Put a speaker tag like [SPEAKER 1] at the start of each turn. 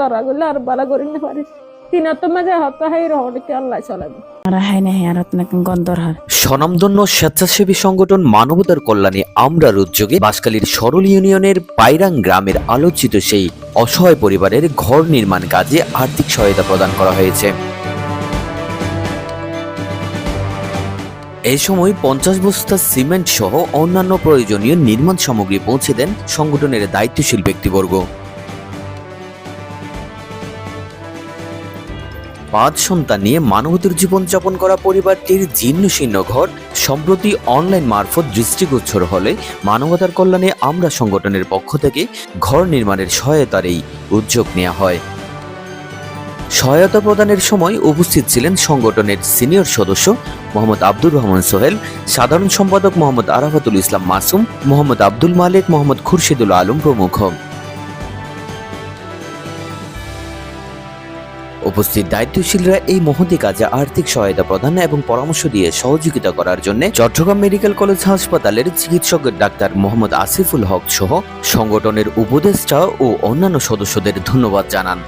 [SPEAKER 1] ধরা আর করি না মাঝে হতো হাই আল্লাহ চলাবে
[SPEAKER 2] স্বনামধন্য স্বেচ্ছাসেবী সংগঠন মানবতার কল্যাণে আমরার উদ্যোগে বাসকালীর সরল ইউনিয়নের পাইরাং গ্রামের আলোচিত সেই অসহায় পরিবারের ঘর নির্মাণ কাজে আর্থিক সহায়তা প্রদান করা হয়েছে। এই সময় পঞ্চাশ বস্তা সিমেন্ট সহ অন্যান্য প্রয়োজনীয় নির্মাণ সামগ্রী পৌঁছে দেন সংগঠনের দায়িত্বশীল ব্যক্তিবর্গ। পাঁচ সন্তান নিয়ে মানবতার জীবনযাপন করা পরিবারটির জীর্ণ শীর্ণ ঘর সম্প্রতি অনলাইন মারফত দৃষ্টিগোচর হলে মানবতার কল্যাণে আমরা সংগঠনের পক্ষ থেকে ঘর নির্মাণের সহায়তার এই উদ্যোগ নেওয়া হয়। সহায়তা প্রদানের সময় উপস্থিত ছিলেন সংগঠনের সিনিয়র সদস্য মোহাম্মদ আব্দুর রহমান সোহেল, সাধারণ সম্পাদক মোহাম্মদ আরাফাতুল ইসলাম মাসুম, মোহাম্মদ আব্দুল মালিক, মোহাম্মদ খুরশিদুল আলম প্রমুখ। উপস্থিত দায়িত্বশীলরা এই মহতি কাজে আর্থিক সহায়তা প্রদান এবং পরামর্শ দিয়ে সহযোগিতা করার জন্য চট্টগ্রাম মেডিকেল কলেজ হাসপাতালের চিকিৎসক ডাক্তার মোহাম্মদ আসিফুল হক সহ সংগঠনের উপদেষ্টা ও অন্যান্য সদস্যদের ধন্যবাদ জানান।